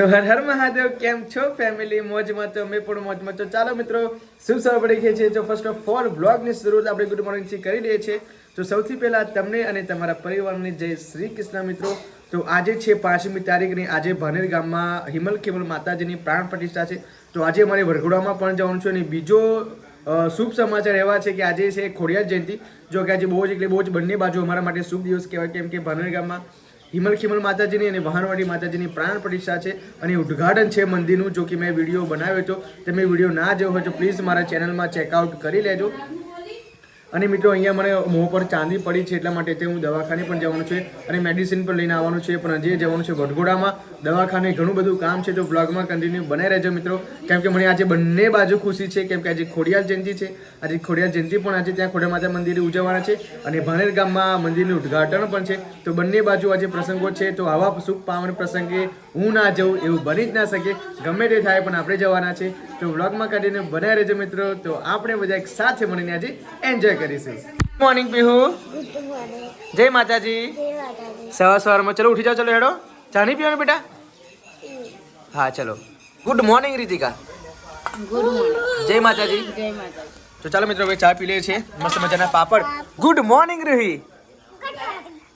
તો હર હર મહાદેવ, કેમ છો ફેમિલી મોજમાં તો અમે પણ મોજમાં તો ચાલો મિત્રો શુભ સવાર પડી ગઈ છે તો ફર્સ્ટ ઓફ ઓલ વ્લોગની શરૂઆત આપણે ગુડ મોર્નિંગથી કરી દઈએ છીએ. તો સૌથી પહેલાં તમને અને તમારા પરિવારની જય શ્રી કૃષ્ણ મિત્રો. તો આજે છે પાંચમી તારીખની આજે ભાનેર ગામમાં હિમલ ખિમલ માતાજીની પ્રાણ પ્રતિષ્ઠા છે. તો આજે અમારે વરઘોડામાં પણ જવાનું છું અને બીજો શુભ સમાચાર એવા છે કે આજે છે ખોડિયાર જયંતિ. જો કે આજે બહુ જ એટલે બહુ જ બંને બાજુ અમારા માટે શુભ દિવસ કહેવાય. કેમ કે ભાનેર ગામમાં હિમલ ખિમલ માતાજીની અને વહાણવાડી માતાજીની પ્રાણ પ્રતિષ્ઠા છે અને ઉદ્ઘાટન છે મંદિરનું, જો કે મેં વીડિયો બનાવ્યો હતો. તમે વીડિયો ના જોયો હોય તો પ્લીઝ મારા ચેનલમાં ચેકઆઉટ કરી લેજો. અને મિત્રો, અહીંયા મને મોં પર ચાંદી પડી છે એટલા માટે તે હું દવાખાને પણ જવાનું છે અને મેડિસિન પણ લઈને આવવાનું છે. પણ હજી જવાનું છે વડગોડામાં દવાખાને ઘણું બધું કામ છે. તો બ્લોગમાં કન્ટિન્યુ બનાવી રહેજો મિત્રો. કેમ કે મને આજે બંને બાજુ ખુશી છે. કેમ કે આજે ખોડિયાર જયંતિ છે. આજે ખોડિયાર જયંતિ પણ આજે ત્યાં ખોડિયાર માતા મંદિરે ઉજવવાના છે અને ભાણેર ગામમાં મંદિરનું ઉદ્ઘાટન પણ છે. તો બંને બાજુ આજે પ્રસંગો છે. તો આવા શુભ પાવન પ્રસંગે હું ના જઉં એવું બની જ ના શકે. ગમે તે થાય પણ આપણે જવાના છે. તો વ્લોગમાં કાઢીને બનાવી રહેજો મિત્રો. તો આપણે બધા એક સાથે મળીને આજે એન્જોય કરીશું. ગુડ મોર્નિંગ માતાજી જય માતાજી. સવાર સવારમાં ચલો ઉઠી જાઓ ચલો હેડો. ચા નહીં પીવાનું બેટા? હા ચલો. Good morning Ritika. Good morning જય માતાજી. જય માતાજી. તો ચાલો મિત્રો હવે ચા પી લઈએ છીએ. મસ્ત મજાના પાપડ. ગુડ મોર્નિંગ રૂહી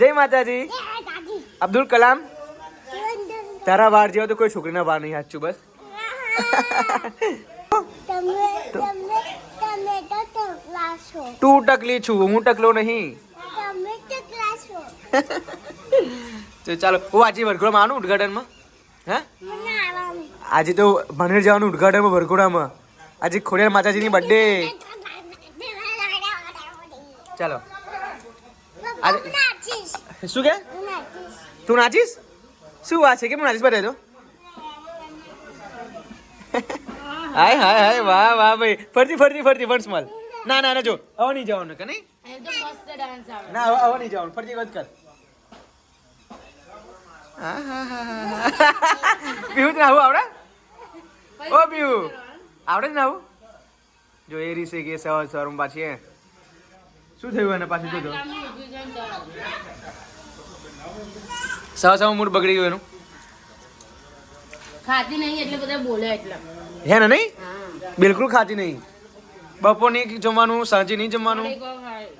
જય માતાજી. અબ્દુલ કલામ. તારા વાર જેવા તો કોઈ છોકરીના વાર નહીં સાચું બસ. તો ટકલા છો હું ટકલો નહીં. તો ચાલો હું આજે વરઘોડામાં આનું ઉદઘાટનમાં? હે? આજે તો ભણેર જવાનું ઉદઘાટનમાં વરઘોડામાં. આજે ખોડિયાર માતાજીની બર્થડે ચાલો. આજે- શું કે? તું નાચીશ? શું વાત છે? કેમ બતાવી દો હાય હાય હાય વાહ વાહ ભાઈ. ફરતી ફરતી ફરતી વન્સ મલ. ના ના ના જો હવે નહીં જવાનું કે નહીં? ના હવે હવે નહીં જવાનું. ફરતી વાત કર. પીવું તને આવું આવડે? ઓ પીવું આવડે જ ને આવું જો એ રીસે કે સવાર સવારમાં પાછી એ શું થયું એને પાછું જોજો. સવાર સવાર મૂડ બગડી ગયો એનું. ખાતી નહીં એટલે બધા બોલે એટલે. હે ને નહીં? બિલકુલ ખાતી નહીં. બપોર નહીં જમવાનું સાંજે નહીં જમવાનું.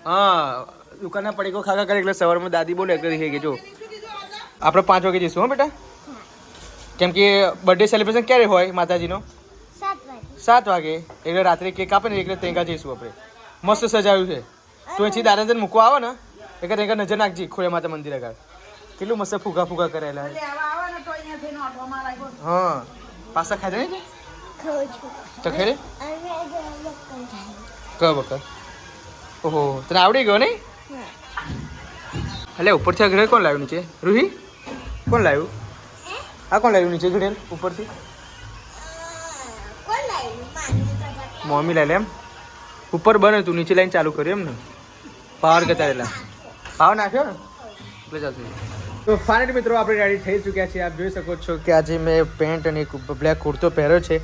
હા દુકાનના પડીકો ખાખા કરે એટલે સવારમાં દાદી બોલે એટલે થઈ ગઈ જો. આપણે પાંચ વાગે જઈશું હો બેટા. કેમ કે બર્થડે સેલિબ્રેશન ક્યારે હોય માતાજીનો? સાત વાગે. એટલે રાત્રે કેક આપે ને એટલે ત્યાં જઈશું આપણે. મસ્ત સજાવ્યું છે. તું અહીંથી દાદાજન મૂકવા આવે ને એટલે ત્યાં નજર નાખજી ખોડિયા માતા મંદિર આગળ. કેટલું મસ્ત ફુગા ફુગા કરેલા. હા. પાસા ખાધે ને તો ખેડે કયો બકર ઓહો તને આવડી ગયો નહીં? એટલે ઉપરથી આ ઘરે કોણ લાવ્યું નીચે? રૂહી? કોણ લાવ્યું? આ કોણ લાવ્યું નીચે ઘડેલ ઉપરથી? મમ્મી લાવે એમ? ઉપર બને તું નીચે લાઈન ચાલુ કર્યું એમ ને પાવર કરતા રહેલા પાવર નાખ્યો ને? એટલે ચાલતું તો ફાઇનલી મિત્રો આપણે રેડી થઈ ચૂક્યા છીએ. આપ જોઈ શકો છો કે આજે મેં પેન્ટ અને બ્લેક કુર્તો પહેર્યો છે.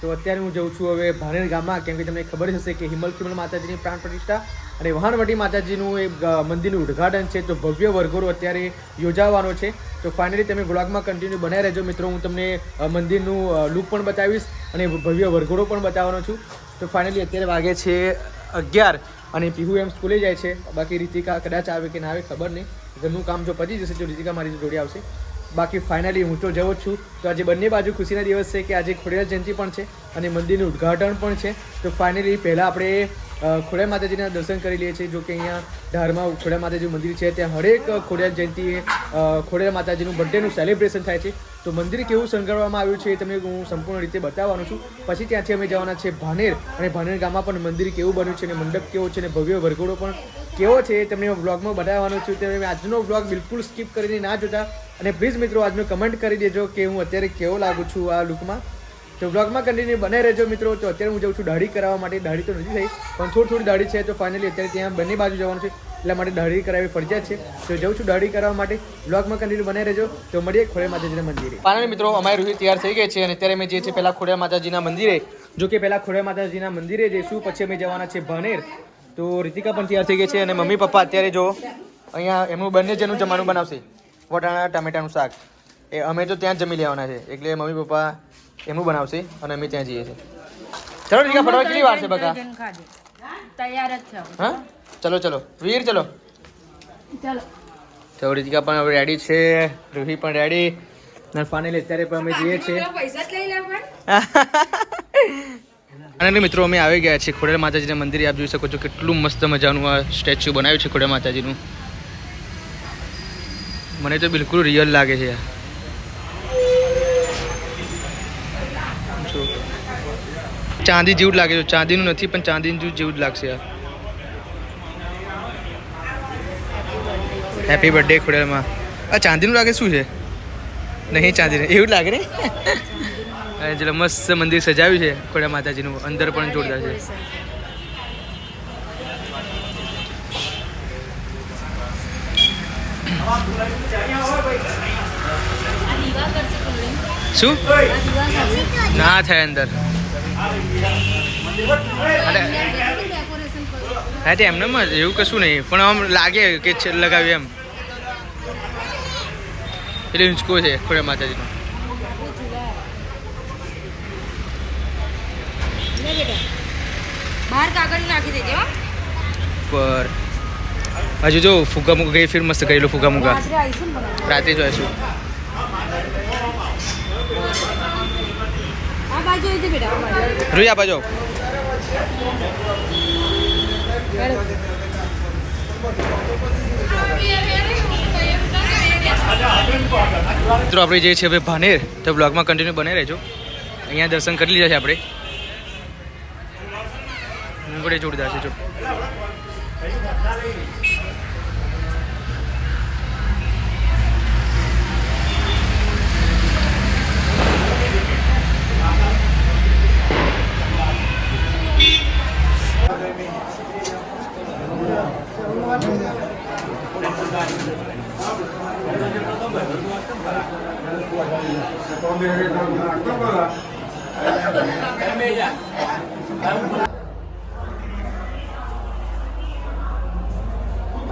તો અત્યારે હું જઉં છું હવે ભાનેર ગામમાં. કેમ કે તમને ખબર જ હશે કે હિમલ ખિમલ માતાજીની પ્રાણ પ્રતિષ્ઠા અને વહાણવટી માતાજીનું એક મંદિરનું ઉદ્ઘાટન છે. તો ભવ્ય વરઘોડો અત્યારે યોજાવાનો છે. તો ફાઇનલી તમે બ્લોગમાં કન્ટિન્યુ બનાવી રહેજો. મિત્રો, હું તમને મંદિરનું લુક પણ બતાવીશ અને ભવ્ય વરઘોડો પણ બતાવવાનો છું. તો ફાઇનલી અત્યારે વાગે છે અગિયાર. અને પીહુ એમ સ્કૂલે જાય છે. બાકી રીતિકા કદાચ આવે કે ના આવે ખબર નહીં. ઘરનું કામ જો પતી જશે તો રીતિકા મારી જોડે આવશે. બાકી ફાઇનલી હું તો જવો જ છું. તો આજે બંને બાજુ ખુશીના દિવસ છે કે આજે ખોડિયાર જયંતિ પણ છે અને મંદિરનું ઉદ્ઘાટન પણ છે. તો ફાઇનલી પહેલાં આપણે ખોડિયાર માતાજીના દર્શન કરી લઈએ છીએ, જો કે અહીંયા ધારમાં ખોડિયાર માતાજી મંદિર છે, ત્યાં હરેક ખોડિયાર જયંતીએ ખોડિયાર માતાજીનું બર્થડેનું સેલિબ્રેશન થાય છે. તો મંદિર કેવું શણગારવામાં આવ્યું છે એ તમને હું સંપૂર્ણ રીતે બતાવવાનું છું. પછી ત્યાંથી અમે જવાના છે ભાનેર, અને ભાનેર ગામમાં પણ મંદિર કેવું બન્યું છે અને મંડપ કેવો છે અને ભવ્ય વરઘોડો પણ કેવો છે એ તમને વ્લોગમાં બતાવવાનો છું. તમે આજનો વ્લોગ બિલકુલ સ્કીપ કરીને ના જોતા. અને પ્લીઝ મિત્રો, આજનો કમેન્ટ કરી દેજો કે હું અત્યારે કેવો લાગુ છું આ લુકમાં. તો વ્લોગમાં કન્ટિન્યુ બને રહેજો મિત્રો. તો અત્યારે હું જાઉં છું દાઢી કરાવવા માટે. દાઢી તો નથી થઈ, પણ થોડી થોડી દાઢી છે. તો ફાઇનલી અત્યારે ત્યાં બંને બાજુ જવાનું છે. એટલા માટે દાઢી કરાવી ફરજિયાત છે. તો જાઉં છું દાઢી કરાવવા માટે. વ્લોગમાં કન્ટિન્યુ બને રહેજો. તો મળીએ ખોડિયા માતાજીના મંદિરે. પાણી મિત્રો, અમારી રૂહી તૈયાર થઈ ગઈ છે અને અત્યારે અમે જે છે પહેલાં ખોડિયા માતાજીના મંદિરે, જો કે પહેલાં ખોડિયા માતાજીના મંદિરે જઈશું. પછી અમે જવાના છે ભાનેર. તો રીતિકા પણ તૈયાર થઈ ગઈ છે અને મમ્મી પપ્પા અત્યારે જો અહીંયા એમનું બંને જેનું જમવાનું બનાવશે. વટાણા, ટામેટાનું શાક. એ અમે તો ત્યાં જ જમી લેવાના છે. એટલે મમ્મી પપ્પા એમનું બનાવશે અને અમે ત્યાં જઈએ છીએ. ચલો ઠીક ફટાફટ કેટલી વાર છે બકા? તૈયાર જ છે હા? ચલો ચલો. વીર ચલો. ચાલો. તો રીતિકા પણ હવે રેડી છે. રૂહી પણ રેડી અને ફાઇનલી અત્યારે પણ અમે જઈએ છીએ. અને મિત્રો અમે આવી ગયા છીએ ખોડેલ માતાજીના મંદિરે. આપ જોઈ શકો છો કેટલું મસ્ત મજાનું આ સ્ટેચ્યુ બનાવ્યું છે ખોડેલ માતાજીનું. મને તો બિલકુલ રિયલ લાગે છે જો. ચાંદી જેવું જ લાગે છે. ચાંદીનું નથી પણ ચાંદીનું જેવું જ લાગશે યાર. હેપી બર્થડે ખોડેલમાં આ ચાંદીનું લાગે શું છે? નહીં ચાંદીનું એવું જ લાગે ને? અને મસ્ત મંદિર સજાવ્યું છે ખોડા માતાજીનું અંદર પણ જોરદાર છે. શું? ના થાય અંદર. હા તે એમને એવું કશું નહીં. પણ આમ લાગે કે છે લગાવ્યું એમ. એટલે હિંચકો છે ખોડા માતાજીનો. બહાર કાગળ નાખી દેજો પર હજુ જો ફુગા મુગા ગઈ ફિર મસ્ત કરેલું ફુગા મુગા. રાતે જોઈશું આ બાજુ. મિત્રો, આપણે જે છે હવે ભાનેર. તો બ્લોગમાં કન્ટિન્યુ બને રહેજો. અહીંયા દર્શન કરી લીધા છે આપણે. મુંગડે જોરદાર છે, જો.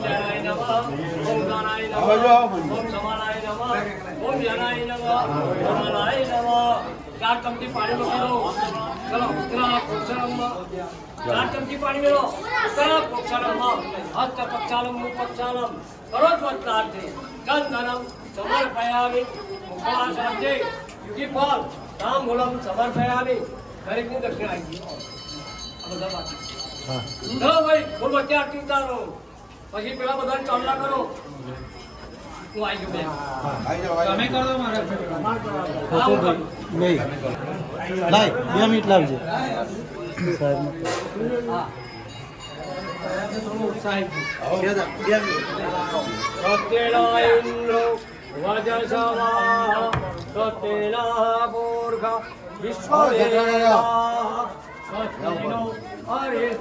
થાળીમાં નીચે મૂકી દો ભાઈ કોઈ બરો ફોટો લઈ લો. ચાર ચમચી પાણી દો ચલો ઉતરા પ્રોક્ષાલમમાં ચાર ચમચી પાણી મેળો ઉતરા પ્રોક્ષાલમમાં હસ્ત પક્ષાલમ મુખ પક્ષાલમ કરો જ વચનાર્થે ચંદનમ સમર્પયામિ તાંબૂલમ સમર્પયામિ દરેકની દક્ષિણા આવી આ બધા બાકી ચલો ભાઈ ફૂલ વચ્ચે ઉતારો પછી પેલા બધા ચાલના કરો. હું આવી ગયો તમે કરો મારે નહીં. લાય બે મિનિટ લાવજે. સાહેબ હા ઇન્દ્રો